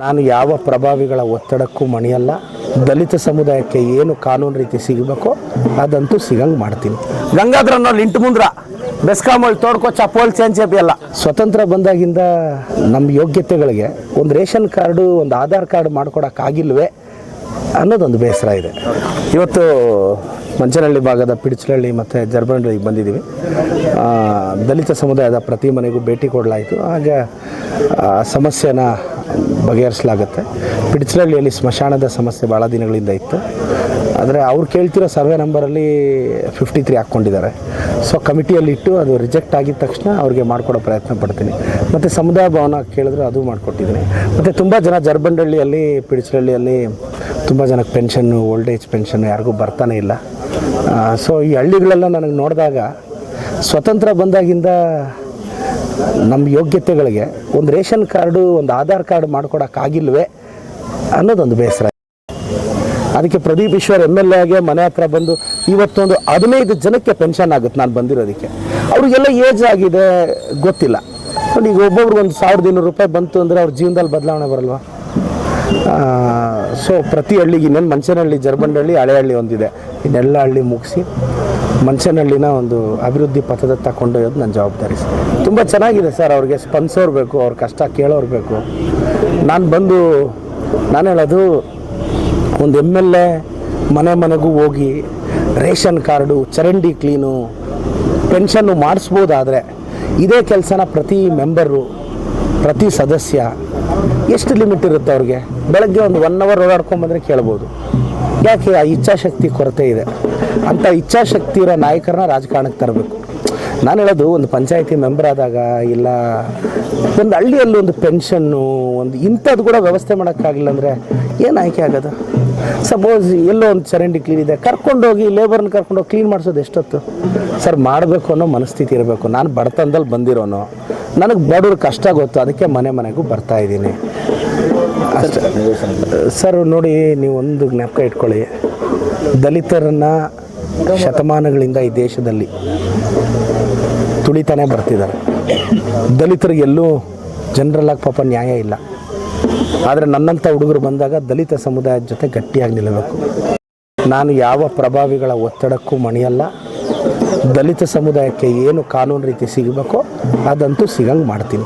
ನಾನು ಯಾವ ಪ್ರಭಾವಿಗಳ ಒತ್ತಡಕ್ಕೂ ಮಣಿಯಲ್ಲ. ದಲಿತ ಸಮುದಾಯಕ್ಕೆ ಏನು ಕಾನೂನು ರೀತಿ ಸಿಗಬೇಕೋ ಅದಂತೂ ಸಿಗಂಗೆ ಮಾಡ್ತೀನಿ. ಗಂಗಾಧರ ಅನ್ನೋ ಇಂಟು ಮುಂದ್ರ ಬೆಸ್ಕಾಮಲ್ಲಿ ತೋಡ್ಕೋ ಚಪೋಲ್ ಚೇಂಜ್ ಎಲ್ಲ. ಸ್ವತಂತ್ರ ಬಂದಾಗಿಂದ ನಮ್ಮ ಯೋಗ್ಯತೆಗಳಿಗೆ ಒಂದು ರೇಷನ್ ಕಾರ್ಡು ಒಂದು ಆಧಾರ್ ಕಾರ್ಡ್ ಮಾಡ್ಕೊಡೋಕ್ಕಾಗಿಲ್ವೇ ಅನ್ನೋದೊಂದು ಬೇಸರ ಇದೆ. ಇವತ್ತು ಮಂಚನಹಳ್ಳಿ ಭಾಗದ ಪಿಡಿಚಲಹಳ್ಳಿ ಮತ್ತು ಜರ್ಬನಹಳ್ಳಿಗೆ ಬಂದಿದ್ದೀವಿ. ದಲಿತ ಸಮುದಾಯದ ಪ್ರತಿ ಮನೆಗೂ ಭೇಟಿ ಕೊಡಲಾಯಿತು. ಹಾಗೆ, ಆ, ಸಮಸ್ಯೆನ ಬಗೆಹರಿಸಲಾಗುತ್ತೆ. ಪಿಡಿಚಲಹಳ್ಳಿಯಲ್ಲಿ ಸ್ಮಶಾನದ ಸಮಸ್ಯೆ ಭಾಳ ದಿನಗಳಿಂದ ಇತ್ತು. ಆದರೆ ಅವ್ರು ಕೇಳ್ತಿರೋ ಸರ್ವೆ ನಂಬರಲ್ಲಿ ಫಿಫ್ಟಿ ತ್ರೀ ಹಾಕ್ಕೊಂಡಿದ್ದಾರೆ. ಸೊ ಕಮಿಟಿಯಲ್ಲಿ ಇಟ್ಟು ಅದು ರಿಜೆಕ್ಟ್ ಆಗಿದ ತಕ್ಷಣ ಅವ್ರಿಗೆ ಮಾಡಿಕೊಡೋ ಪ್ರಯತ್ನ ಪಡ್ತೀನಿ. ಮತ್ತು ಸಮುದಾಯ ಭವನ ಕೇಳಿದ್ರು ಅದು ಮಾಡಿಕೊಟ್ಟಿದ್ದೀನಿ. ಮತ್ತು ತುಂಬ ಜನ ಜರ್ಬಂಡಹಳ್ಳಿಯಲ್ಲಿ, ಪಿಡಿಚಲಹಳ್ಳಿಯಲ್ಲಿ ತುಂಬ ಜನಕ್ಕೆ ಪೆನ್ಷನ್ನು ಓಲ್ಡ್ ಏಜ್ ಪೆನ್ಷನ್ನು ಯಾರಿಗೂ ಬರ್ತಾನೆ ಇಲ್ಲ. ಸೊ ಈ ಹಳ್ಳಿಗಳೆಲ್ಲ ನನಗೆ ನೋಡಿದಾಗ ಸ್ವತಂತ್ರ ಬಂದಾಗಿಂದ ನಮ್ಮ ಯೋಗ್ಯತೆಗಳಿಗೆ ಒಂದು ರೇಷನ್ ಕಾರ್ಡು, ಒಂದು ಆಧಾರ್ ಕಾರ್ಡ್ ಮಾಡ್ಕೊಡೋಕ್ಕಾಗಿಲ್ವೇ ಅನ್ನೋದೊಂದು ಬೇಸರ. ಅದಕ್ಕೆ ಪ್ರದೀಪ್ ಈಶ್ವರ್ ಎಂ ಎಲ್ ಎಗೆ ಮನೆ ಹತ್ರ ಬಂದು ಇವತ್ತೊಂದು ಹದಿನೈದು ಜನಕ್ಕೆ ಪೆನ್ಷನ್ ಆಗುತ್ತೆ ನಾನು ಬಂದಿರೋದಕ್ಕೆ. ಅವ್ರಿಗೆಲ್ಲ ಏಜ್ ಆಗಿದೆ ಗೊತ್ತಿಲ್ಲ. ಈಗ ಒಬ್ಬೊಬ್ರಿಗೆ ಒಂದು ಸಾವಿರದ ಇನ್ನೂರು ರೂಪಾಯಿ ಬಂತು ಅಂದರೆ ಅವ್ರ ಜೀವನದಲ್ಲಿ ಬದಲಾವಣೆ ಬರಲ್ವಾ? ಸೊ ಪ್ರತಿ ಹಳ್ಳಿಗೆ ಇನ್ನೇನು ಮಂಚನಹಳ್ಳಿ ಜರ್ಬಂಡಹಳ್ಳಿ ಹಳೆಹಳ್ಳಿ ಒಂದಿದೆ. ಇನ್ನೆಲ್ಲ ಹಳ್ಳಿ ಮುಗಿಸಿ ಮಂಚನಹಳ್ಳಿನ ಒಂದು ಅಭಿವೃದ್ಧಿ ಪಥದತ್ತ ಕೊಂಡೊಯ್ಯೋದು ನನ್ನ ಜವಾಬ್ದಾರಿ ಸರ್. ತುಂಬ ಚೆನ್ನಾಗಿದೆ ಸರ್ ಅವ್ರಿಗೆ ಸ್ಪಂದಿಸೋರು ಬೇಕು, ಅವ್ರ ಕಷ್ಟ ಕೇಳೋರು ಬೇಕು. ನಾನು ಬಂದು ನಾನು ಹೇಳೋದು, ಒಂದು ಎಂ ಎಲ್ ಎ ಮನೆ ಮನೆಗೂ ಹೋಗಿ ರೇಷನ್ ಕಾರ್ಡು, ಚರಂಡಿ ಕ್ಲೀನು, ಪೆನ್ಷನ್ನು ಮಾಡಿಸ್ಬೋದಾದರೆ ಇದೇ ಕೆಲಸನ ಪ್ರತಿ ಮೆಂಬರು ಪ್ರತಿ ಸದಸ್ಯ ಎಷ್ಟು ಲಿಮಿಟ್ ಇರುತ್ತೆ ಅವ್ರಿಗೆ? ಬೆಳಗ್ಗೆ ಒಂದು ಒನ್ ಅವರ್ ಓಡಾಡ್ಕೊಂಬಂದರೆ ಕೇಳ್ಬೋದು. ಯಾಕೆ? ಆ ಇಚ್ಛಾಶಕ್ತಿ ಕೊರತೆ ಇದೆ. ಅಂಥ ಇಚ್ಛಾಶಕ್ತಿ ಇರೋ ನಾಯಕರನ್ನ ರಾಜಕಾರಣಕ್ಕೆ ತರಬೇಕು. ನಾನು ಹೇಳೋದು, ಒಂದು ಪಂಚಾಯತಿ ಮೆಂಬರ್ ಆದಾಗ ಇಲ್ಲ, ಒಂದು ಹಳ್ಳಿಯಲ್ಲಿ ಒಂದು ಪೆನ್ಷನ್ನು ಒಂದು ಇಂಥದ್ದು ಕೂಡ ವ್ಯವಸ್ಥೆ ಮಾಡೋಕ್ಕಾಗಿಲ್ಲ ಅಂದರೆ ಏನು ಆಯ್ಕೆ ಆಗೋದು? ಸಪೋಸ್ ಎಲ್ಲೋ ಒಂದು ಚರಂಡಿ ಕ್ಲೀನ್ ಇದೆ. ಕರ್ಕೊಂಡೋಗಿ ಲೇಬರ್ನ ಕರ್ಕೊಂಡೋಗಿ ಕ್ಲೀನ್ ಮಾಡಿಸೋದು ಎಷ್ಟೊತ್ತು? ಸರ್ ಮಾಡಬೇಕು ಅನ್ನೋ ಮನಸ್ಥಿತಿ ಇರಬೇಕು. ನಾನು ಬಡತನದಲ್ಲಿ ಬಂದಿರೋನು. ನನಗೆ ಬಡವ್ರ ಕಷ್ಟ ಗೊತ್ತು. ಅದಕ್ಕೆ ಮನೆ ಮನೆಗೂ ಬರ್ತಾ ಇದ್ದೀನಿ. ಸರ್ ನೋಡಿ ನೀವು ಒಂದು ಜ್ಞಾಪಕ ಇಟ್ಕೊಳ್ಳಿ. ದಲಿತರನ್ನು ಶತಮಾನಗಳಿಂದ ಈ ದೇಶದಲ್ಲಿ ತುಳಿತಾನೆ ಬರ್ತಿದ್ದಾರೆ. ದಲಿತರಿಗೆಲ್ಲೂ ಜನರಲ್ಲಾಗಿ ಪಾಪ ನ್ಯಾಯ ಇಲ್ಲ. ಆದರೆ ನನ್ನಂಥ ಹುಡುಗರು ಬಂದಾಗ ದಲಿತ ಸಮುದಾಯದ ಜೊತೆ ಗಟ್ಟಿಯಾಗಿ ನಿಲ್ಲಬೇಕು. ನಾನು ಯಾವ ಪ್ರಭಾವಿಗಳ ಒತ್ತಡಕ್ಕೂ ಮಣಿಯಲ್ಲ. ದಲಿತ ಸಮುದಾಯಕ್ಕೆ ಏನು ಕಾನೂನು ರೀತಿ ಸಿಗಬೇಕೋ ಅದಂತೂ ಸಿಗಂಗೆ ಮಾಡ್ತೀನಿ.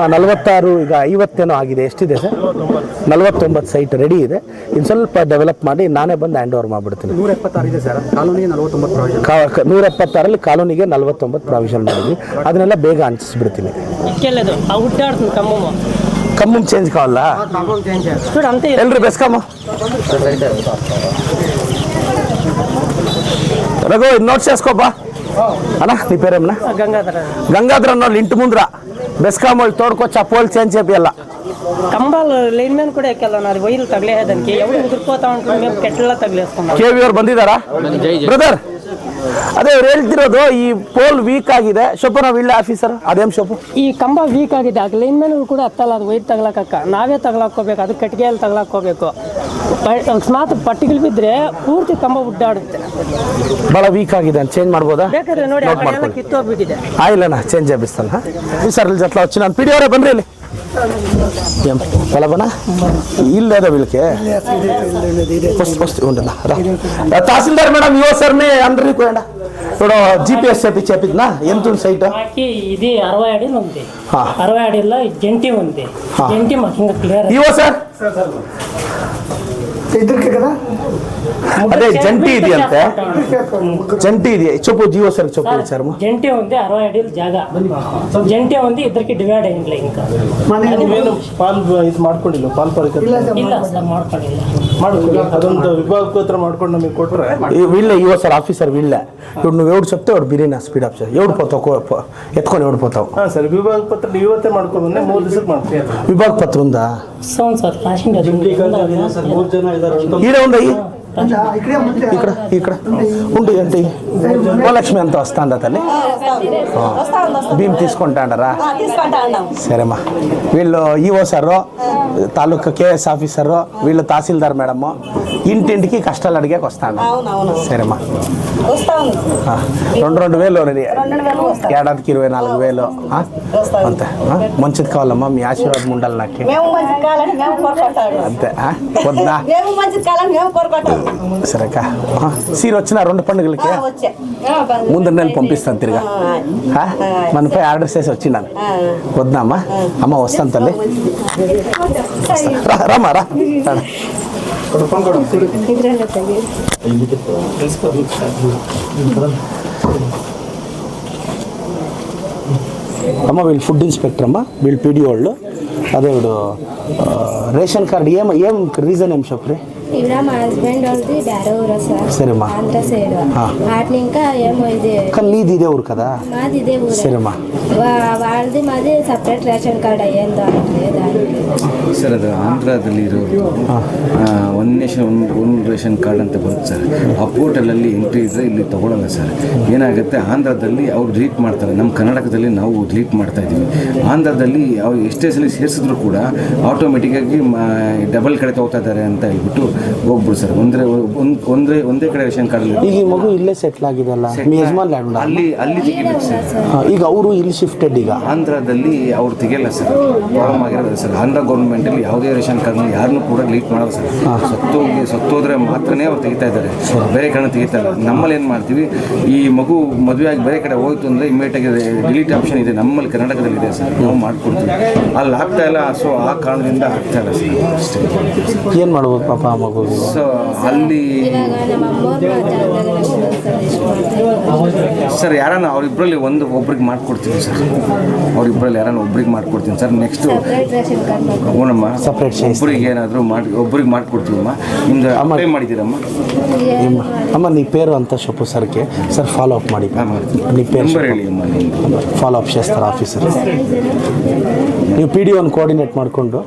ಆ, ನಲವತ್ತಾರು ಈಗ ಐವತ್ತೇನೋ ಆಗಿದೆ ಎಷ್ಟಿದೆ ಸರ್? ನಲವತ್ತೊಂಬತ್ತು ಸೈಟ್ ರೆಡಿ ಇದೆ. ಇನ್ನು ಸ್ವಲ್ಪ ಡೆವಲಪ್ ಮಾಡಿ ನಾನೇ ಬಂದು ಹ್ಯಾಂಡ್ ಓವರ್ ಮಾಡಿಬಿಡ್ತೀನಿ. ನೂರ ಎಪ್ಪತ್ತಾರು ಇದೆ ಸರ್. ಕಾನೂನಿಗೆ ನಲವತ್ತೊಂಬತ್ತು ಪ್ರಾವಿಷನ್ ಕಾ ನೂರ ಎಪ್ಪತ್ತಾರಲ್ಲಿ ಕಾನೂನಿಗೆ ನಲವತ್ತೊಂಬತ್ತು ಪ್ರಾವಿಷನ್ ಮಾಡಿದ್ವಿ ಅದನ್ನೆಲ್ಲ ಬೇಗ ಹಂಚಿಸ್ಬಿಡ್ತೀನಿ. ఇక్కెళ్ళలేదు ఆ ఉడ్డాడుతుంది ఖమ్మము ಕಮ್ಮು ಚೇಂಜ್ ಕಾವಲ್ಲ చూడు అంతే ಎಲ್ರಿ ಬೆಸ್ಕಮ್ಮ ರಘು ಇದು ನೋಟ್ಸ್ చేసుకోపా అన్న నీ పేరేమన్నా గంగాధర గంగాధర అన్న ఇంటి ముందర బెస్కామ్ వాళ్ళు తోడుకొచ్చి ఆ పోల్ చేంజ్ చేపియాల కంబాలు లేని మీద కూడా ఎక్కెళ్ళాను అది వైర్లు తగిలేదానికి ఎవడు ఉదిరిపోతా ఉంటుంది మేము కెట్టెల్లా తగిలేసుకున్నాం ಕೆ ವಿ ಅವ್ರು ಬಂದಿದ್ದಾರಾ ಬ್ರದರ್ ಅದೇ ಅವ್ರು ಹೇಳ್ತಿರೋದು ಈ ಪೋಲ್ ವೀಕ್ ಆಗಿದೆ. ಶೋಪು ನಾವು ಇಲ್ಲ ಆಫೀಸರ್ ಅದೇನು ಶೋಪು ಈ ಕಂಬ ವೀಕ್ ಆಗಿದೆ. ಆ ಲೈನ್ ಕೂಡ ಹತ್ತಲ್ಲ ಅದು ವೈಟ್ ತಗ್ಲಾಕಕ್ಕ. ನಾವೇ ತಗ್ಲಾಕೋಬೇಕು ಅದು ಕಟ್ಟಿಗೆಯಲ್ಲಿ ತಗ್ಲಾಕೋಬೇಕು ಅಕಸ್ಮಾತ್ ಪಟ್ಟಿಗಳು ಬಿದ್ದರೆ ಪೂರ್ತಿ ಕಂಬ ಉಡ್ಡಾಡುತ್ತೆ. ಭಾಳ ವೀಕ್ ಆಗಿದೆ ಅಂತ. ಚೇಂಜ್ ಮಾಡ್ಬೋದಾ? ಬೇಕಾದ್ರೆ ನೋಡಿ ಕಿತ್ತೋಗ್ಬಿಟ್ಟಿದೆ. ಆಯ್ಲಣ್ಣ ಚೇಂಜ್ ಆಗಿಸ್ತಲ್ಲ ಸರ್ ಇಲ್ಲಿ ಜೊತೆ ನಾನು ಪಿ ಡಿ ಅವರೇ ಇಲ್ಲಿ. పొలబనా ఇల్లు లేదా వీళ్ళకి ఫస్ట్ ఫస్ట్ ఉండనా రా తహసీల్దార్ మేడం ఇవో సార్ని అందరినీ పోయండా ఇప్పుడు జిపిఎస్ చెప్పి చెప్పిద్నా ఎంత ఉంది సైట్ మాకి ఇది అరవై అడిలు ఉంది హా. అరవై అడిలో జంటి ఉంది హా. జంటి మాకు ఇంకా క్లియర్ ఇవో సార్ అదే జంటి ఇది అంతే జంటి ఇది చెప్పు జియో సార్ చెప్పు సార్ జంటే ఉంది అరవై అడిలు జాగా జంటే ఉంది ఇద్దరికి డివైడ్ అయింది ఇంకా ನೀವೇನು ಪಾಲ್ ಇದು ಮಾಡ್ಕೊಂಡಿಲ್ಲ ಪಾಲ್ ಪರಿಕರ ಇಲ್ಲ ಸರ್ ಮಾಡ್ಕೊಂಡಿಲ್ಲ ಮಾಡ್ಕೊಳ್ಳಿ ಅದೊಂದು ಪತ್ರ ಮಾಡ್ಕೊಂಡು ನಮಗೆ ಕೊಟ್ಟರೆ ಇಲ್ಲ ಇವ ಸರ್ ಆಫೀಸರ್ ಇಲ್ಲ ಇವ್ರು ನೀವು ಎವ್ಡು ಸಪ್ತೆ ಅವ್ರು ಸ್ಪೀಡ್ ಆಫ್ ಸರ್ ಎವ್ಡು ಪೋತ ಎತ್ಕೊಂಡು ಎವ್ಡು ಪೋತಾವ ಹಾಂ ಸರ್ ವಿಭಾಗ ಪತ್ರ ಇವತ್ತೇ ಮಾಡ್ಕೊಂಡು ಮೂರು ದಿವಸಕ್ಕೆ ಮಾಡ್ತೀವಿ ವಿಭಾಗ ಪತ್ರ ಒಂದಾ? ಸರ್ ಒಂದು ಸರ್ ಈಡ ಒಂದು ఇక్కడ ఇక్కడ ఉంటే ఏంటి? లక్ష్మి ఎంత వస్తుందా తల్లి? భీమ్ తీసుకుంటాడరా? సరేమ్మా వీళ్ళు E O sir taluka K S officer వీళ్ళు తహసీల్దార్ మేడము ఇంటింటికి కష్టాలు అడిగాక వస్తాను సరేమ్మా రెండు రెండు వేలు ఏడాదికి ఇరవై నాలుగు వేలు. అంతే. మంచిది కావాలమ్మా మీ ఆశీర్వాదం ఉండాలి నాకు. అంతే. వద్దా? సరేక? సీర వచ్చిన రెండు పండుగలకి? ముందు నెల పంపిస్తాను తిరిగా? మనపై ఆర్డర్ చేసి వచ్చినాను వద్దామా అమ్మ వస్తాను తల్లి. రా రామా రా. అమ్మ వీళ్ళు ఫుడ్ ఇన్స్పెక్టర్ అమ్మ. వీళ్ళు పీడి వాళ్ళు. అదే వీడు రేషన్ కార్డు ఏం ఏం రీజన్ ఏం చెప్పు ఇవిడ మా హస్బెండ్ వాళ్ళది బ్యారే ఊరు సార్ సరేమ్మా. ఆంధ్ర సైడ్ ఆ. వాటిని ఇంకా ఏమో ఇది కానీ నీది ఇదే ఊరు కదా మాది ఇదే ఊరు సరేమ్మా వాళ్ళది మాది సపరేట్ రేషన్ ಕಾರ್ಡ್ ಅಯ್ಯಂದು ಅಂದ್ರೆ దానికి ಸರ್ ಅದು ಆಂಧ್ರದಲ್ಲಿ ಇರೋರು one nation one one ration card ಅಂತ ಬರುತ್ತೆ ಸರ್ ಆ ಪೋರ್ಟಲಲ್ಲಿ ಎಂಟ್ರಿ ಇದ್ದರೆ ಇಲ್ಲಿ ತಗೊಳ್ಳಲ್ಲ ಸರ್ ಏನಾಗುತ್ತೆ ಆಂಧ್ರದಲ್ಲಿ ಅವ್ರು ಡಿಲೀಟ್ ಮಾಡ್ತಾರೆ ನಮ್ಮ ಕರ್ನಾಟಕದಲ್ಲಿ ನಾವು ಡಿಲೀಟ್ ಮಾಡ್ತಾ ಇದ್ದೀವಿ ಆಂಧ್ರದಲ್ಲಿ ಅವ್ರು ಎಷ್ಟೇ ಸಲ ಸೇರಿಸಿದ್ರು ಕೂಡ ಆಟೋಮೆಟಿಕ್ಕಾಗಿ ಡಬಲ್ ಕಡೆ ತಗೋತಾ ಇದ್ದಾರೆ ಅಂತ ಹೇಳ್ಬಿಟ್ಟು ಹೋಗ್ಬಿಡು ಸರ್ ಒಂದ್ರೆ ಒಂದ್ರೆ ಒಂದೇ ಕಡೆ ರೇಷನ್ ಕಾರ್ಡ್ ಈಗ ಈ ಮಗು ಇಲ್ಲೇ ಸೆಟ್ಲ್ ಆಗಿದೆ ಅಲ್ಲ? ಯಜಮಾನ್ ಅಲ್ಲಿ ಅಲ್ಲಿ ತೆಗಿಬೇಕು ಸರ್. ಈಗ ಅವರು ಇಲ್ಲಿ ಶಿಫ್ಟೆಡ್ ಈಗ? ಆಂಧ್ರದಲ್ಲಿ ಅವ್ರು ತೆಗಿಯಲ್ಲ ಸರ್ ಪ್ರಾಬ್ಲಮ್ ಆಗಿರೋದು ಸರ್. ಆಂಧ್ರ ಗೌರ್ಮೆಂಟಲ್ಲಿ ಯಾವುದೇ ರೇಷನ್ ಕಾರ್ಡ್ ಯಾರನ್ನು ಕೂಡ ಲೀಟ್ ಮಾಡೋದು ಸರ್. ಸತ್ತೋಗಿ ಸತ್ತೋದ್ರೆ ಮಾತ್ರನೇ ಅವ್ರು ತೆಗಿತಾ ಇದ್ದಾರೆ. ಬೇರೆ ಕಡೆ ತೆಗಿತಾ ಇಲ್ಲ. ನಮ್ಮಲ್ಲಿ ಏನು ಮಾಡ್ತೀವಿ ಈ ಮಗು ಮದುವೆ ಆಗಿ ಬೇರೆ ಕಡೆ ಹೋಯ್ತು ಅಂದರೆ ಆಗಿ ಡಿಲೀಟ್ ಆಪ್ಷನ್ ಇದೆ. ನಮ್ಮಲ್ಲಿ ಕರ್ನಾಟಕದಲ್ಲಿ ಇದೆ ಸರ್. ನಾವು ಮಾಡ್ಕೊಡ್ತೀವಿ. ಅಲ್ಲಿ ಆಗ್ತಾ ಇಲ್ಲ. ಸೊ ಆ ಕಾರಣದಿಂದ ಆಗ್ತಾ ಇಲ್ಲ ಸರ್. ಏನ್ ಏನು ಮಾಡ್ಬೋದು ಪಾಪ ಆ ಸೊ ಅಲ್ಲಿ ಸರ್ ಯಾರನ್ನ ಅವರಿಬ್ಬರಲ್ಲಿ ಒಂದು ಒಬ್ರಿಗೆ ಮಾಡ್ಕೊಡ್ತೀನಿ ಸರ್. ಅವರಿಬ್ಬರಲ್ಲಿ ಯಾರನ್ನ ಒಬ್ರಿಗೆ ಮಾಡ್ಕೊಡ್ತೀನಿ ಸರ್. ನೆಕ್ಸ್ಟ್ ಹ್ಞೂನಮ್ಮ ಒಬ್ರಿಗೆ ಏನಾದರೂ ಮಾಡಿ ಒಬ್ರಿಗೆ ಅಮ್ಮ ನಿಮ್ದು ಏನು ಮಾಡಿದ್ದೀರಮ್ಮ? ಅಮ್ಮ ನೀ ಪೇರು ಅಂತ ಶೊಪ್ಪು ಸರ್ಗೆ. ಸರ್ ಫಾಲೋ ಅಪ್ ಮಾಡಿ. ನೀ ನಂಬರ್ ಹೇಳಿ ಅಮ್ಮ ಫಾಲೋ ಅಪ್ ಶಾಸ್ತ್ರ ಆಫೀಸರ್ ನೀವು ಪಿ ಡಿ ಒನ್ ಕೋಆರ್ಡಿನೇಟ್ ಮಾಡಿಕೊಂಡು